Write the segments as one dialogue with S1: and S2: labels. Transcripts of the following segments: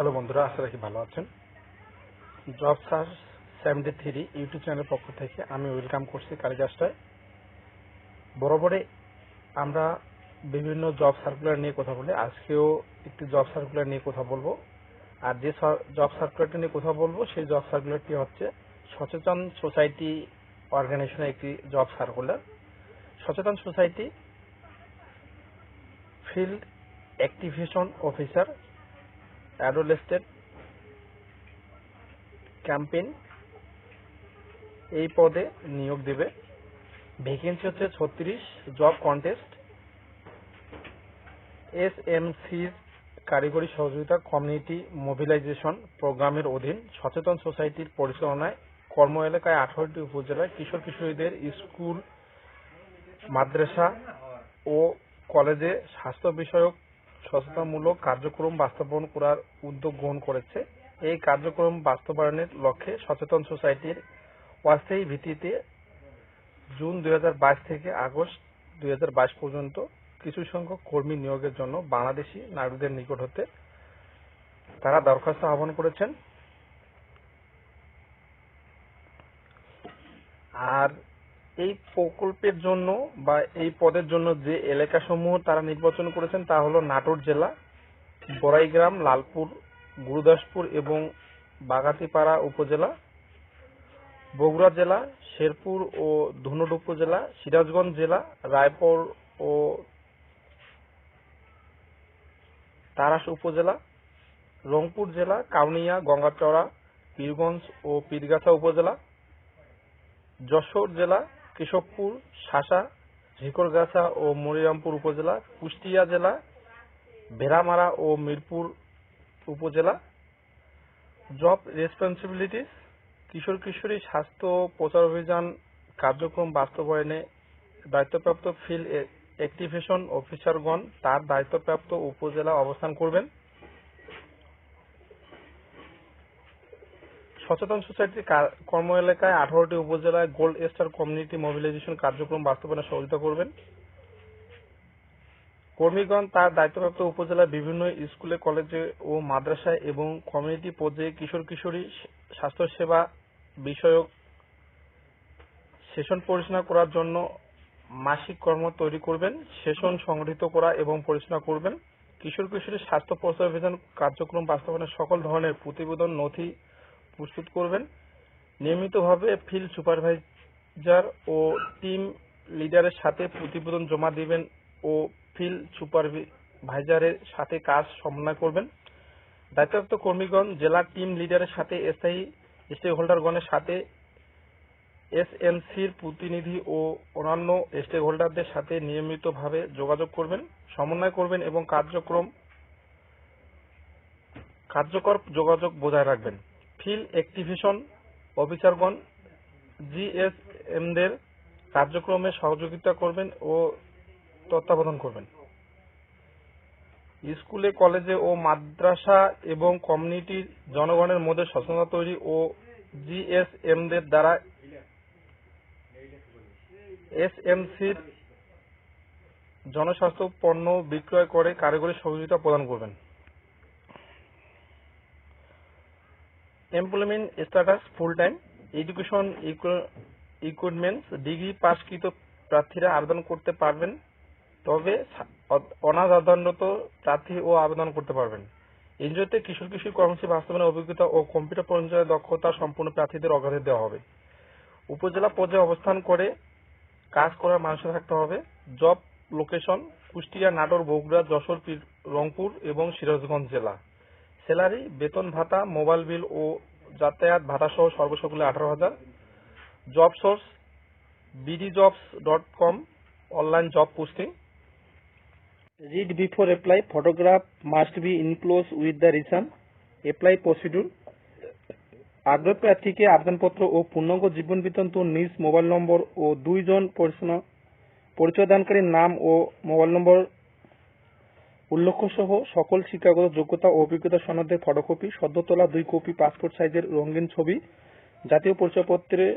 S1: Hello বন্ধুরা, আশা রাখি ভালো আছেন। Job search seventy three YouTube চ্যানেলের পক্ষ থেকে আমি ওয়েলকাম করছি কালীগাছটায় বরাবরে আমরা বিভিন্ন জব সার্কুলার নিয়ে কথা বলি। আজকেও একটি জব সার্কুলার নিয়ে কথা বলব। আর যে জব সার্কুলারটি নিয়ে কথা বলব, সেই জব সার্কুলারটি হচ্ছে সচেতন সোসাইটি অর্গানাইজেশনের একটি job circular. Sachetan society field activation officer adolescent campaign এই পদে নিয়োগ দেবে। ভ্যাকেন্সি হচ্ছে ছত্রিশ, জব কন্টেস্ট এস এম সির কারিগরি সহযোগিতা, কমিউনিটি মোবিলাইজেশন প্রোগ্রামের অধীন সচেতন সোসাইটির পরিচালনায় কর্ম এলাকায় আঠারোটি উপজেলায় কিশোর কিশোরীদের স্কুল, মাদ্রাসা ও কলেজে স্বাস্থ্য বিষয়ক সচেতনমূলক কার্যক্রম বাস্তবায়ন করার উদ্যোগ গ্রহণ করেছে। এই কার্যক্রম বাস্তবায়নের লক্ষ্যে সচেতন সোসাইটির অস্থায়ী ভিত্তিতে জুন দুই হাজার বাইশ থেকে আগস্ট দুই হাজার বাইশ পর্যন্ত কিছু সংখ্যক কর্মী নিয়োগের জন্য বাংলাদেশি নাগরিকদের নিকট হতে তারা দরখাস্ত আহ্বান করেছেন। আর এই প্রকল্পের জন্য বা এই পদের জন্য যে এলাকাসমূহ তারা নির্বাচন করেছেন তা হলো নাটোর জেলা, বড়াইগ্রাম, লালপুর, গুরুদাসপুর এবং বাগাতিপাড়া উপজেলা, বগুড়া জেলা, শেরপুর ও ধুনট উপজেলা সিরাজগঞ্জ জেলা, রায়পুর ও তারাস উপজেলা, রংপুর জেলা, কাউনিয়া, গঙ্গাচড়া পীরগঞ্জ ও পীরগাছা উপজেলা, যশোর জেলা কেশবপুর শাসা, ঝিকরগাছা ও মনিরামপুর উপজেলা, কুষ্টিয়া জেলা, ভেড়ামারা ও মিরপুর উপজেলা। জব রেসপন্সিবিলিটিস, কিশোর কিশোরী স্বাস্থ্য প্রচার অভিযান কার্যক্রম বাস্তবায়নে দায়িত্বপ্রাপ্ত ফিল্ড অ্যাক্টিভেশন অফিসারগণ তার দায়িত্বপ্রাপ্ত উপজেলা অবস্থান করবেন। সচেতন সোসাইটির কর্ম এলাকায় আঠারোটি উপজেলায় গোল্ড স্টার কমিউনিটি মোবিলাইজেশন কার্যক্রম বাস্তবায়নে সহযোগিতা করবেন। কর্মীগণ তার দায়িত্বপ্রাপ্ত উপজেলার বিভিন্ন স্কুলে, কলেজে ও মাদ্রাসায় এবং কমিউনিটি পর্যায়ে কিশোর কিশোরী স্বাস্থ্যসেবা বিষয়ক সেশন পরিচালনা করার জন্য মাসিক কর্ম তৈরি করবেন, সেশন সংগঠিত করা এবং পরিচালনা করবেন। কিশোর কিশোরী স্বাস্থ্য প্রচার অভিযান কার্যক্রম বাস্তবায়নের সকল ধরনের প্রতিবেদন, নথি প্রস্তুত করবেন। নিয়মিতভাবে ফিল্ড সুপারভাইজার ও টিম লিডারের সাথে প্রতিবেদন জমা দিবেন ও ফিল্ড সুপারভাইজারের সাথে কাজ সমন্বয় করবেন। দায়িত্বপ্রাপ্ত কর্মীগণ, জেলা টিম লিডারের সাথে স্থায়ী স্টেক হোল্ডারগণের সাথে এসএমসির প্রতিনিধি ও অন্যান্য স্টেক হোল্ডারদের সাথে নিয়মিতভাবে যোগাযোগ করবেন, সমন্বয় করবেন এবং কার্যক্রম, কার্যকর যোগাযোগ বজায় রাখবেন। ফিল্ড অ্যাক্টিভেশন অফিসারগণ জিএসএমদের কার্যক্রমে সহযোগিতা করবেন ও তত্ত্বাবধান করবেন। স্কুলে, কলেজে ও মাদ্রাসা এবং কমিউনিটির জনগণের মধ্যে সচেতনতা তৈরি ও জিএসএমদের দ্বারা এসএমসির জনস্বাস্থ্য পণ্য বিক্রয় করে কারিগরি সহযোগিতা প্রদান করবেন। Employment status full time education equipments, degree পাশকৃত প্রার্থীরা আবেদন করতে পারবেন, তবে অনাদারত প্রার্থী ও আবেদন করতে পারবেন। এনজিওতে কিশোর কিশোর কর্মসূচি বাস্তবায়নের অভিজ্ঞতা ও কম্পিউটার পর্যায়ে দক্ষতা সম্পূর্ণ প্রার্থীদের অগ্রাধিকার দেওয়া হবে। উপজেলা পর্যায়ে অবস্থান করে কাজ করার মানুষ থাকতে হবে। জব লোকেশন, কুষ্টিয়া, নাটোর, বগুড়া, যশোর রংপুর এবং সিরাজগঞ্জ জেলা। স্যালারি, বেতন ভাতা, মোবাইল বিল ও যাতায়াত ভাতা সহ সর্বসকলে আঠারো হাজার। Job source BD jobs dot com online job posting read before apply photograph must be enclose with the reason apply procedure আগ্রহ প্রার্থীকে আবেদনপত্র ও পূর্ণাঙ্গ জীবন বৃত্তান্ত, নিজ মোবাইল নম্বর ও দুইজন পরিচয়দানকারীর নাম ও মোবাইল নম্বর উল্লেখ সহ সকল শিক্ষাগত যোগ্যতা ও অভিজ্ঞতা সনদের ফটোকপি সদ্য তোলা দুই কপি, পাসপোর্ট সাইজের রঙিন ছবি, জাতীয় পরিচয়পত্রের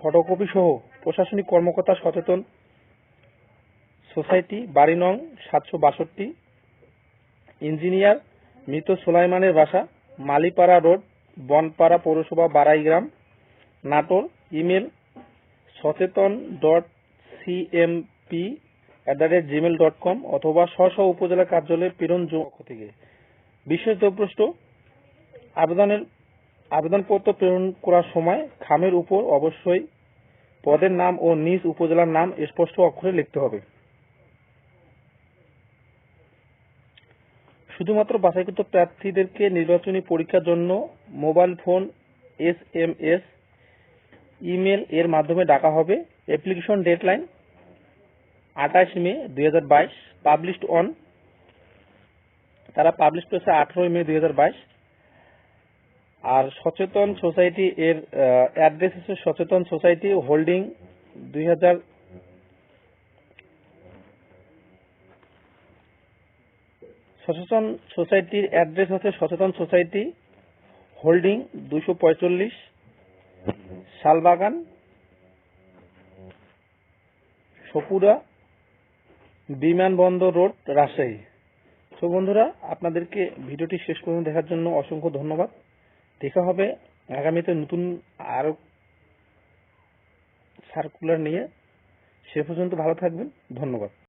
S1: ফটোকপি সহ প্রশাসনিক কর্মকর্তা সচেতন সোসাইটি, বাড়ি নং সাতশো বাষট্টি, ইঞ্জিনিয়ার মৃত সোলাইমানের বাসা, মালিপাড়া রোড, বনপাড়া পৌরসভা, Baraigram. Natore, email Sachetan dot CMP at the rate Gmail dot com অথবা স্ব উপজেলা কার্যালয়ে প্রেরণ পক্ষ থেকে। বিশেষ দ্রব্যষ্ট আবেদনের আবেদনপত্র প্রেরণ করার সময় খামের উপর অবশ্যই পদের নাম ও নিজ উপজেলার নাম স্পষ্ট অক্ষরে লিখতে হবে। শুধুমাত্র বাছাইকৃত প্রার্থীদেরকে নির্বাচনী পরীক্ষার জন্য mobile phone, S M S, email এর মাধ্যমে ডাকা হবে। অ্যাপ্লিকেশন ডেডলাইন আঠাশ মে দুই হাজার বাইশ পাবলিশড অন তারা পাবলিশ করেছে আঠারোই মে দুই হাজার বাইশ। আর সচেতন সোসাইটি এর অ্যাড্রেস হচ্ছে সচেতন সোসাইটি হোল্ডিং দুই হাজার সচেতন সোসাইটির অ্যাড্রেস হচ্ছে সচেতন সোসাইটি হোল্ডিং দুশো পঁয়তাল্লিশ শালবাগান, সপুরা বিমানবন্দর রোড, রাজশাহী। তো বন্ধুরা, আপনাদেরকে ভিডিওটি শেষ পর্যন্ত দেখার জন্য অসংখ্য ধন্যবাদ। দেখা হবে আগামীতে নতুন আরও সার্কুলার নিয়ে। সে পর্যন্ত ভালো থাকবেন। ধন্যবাদ।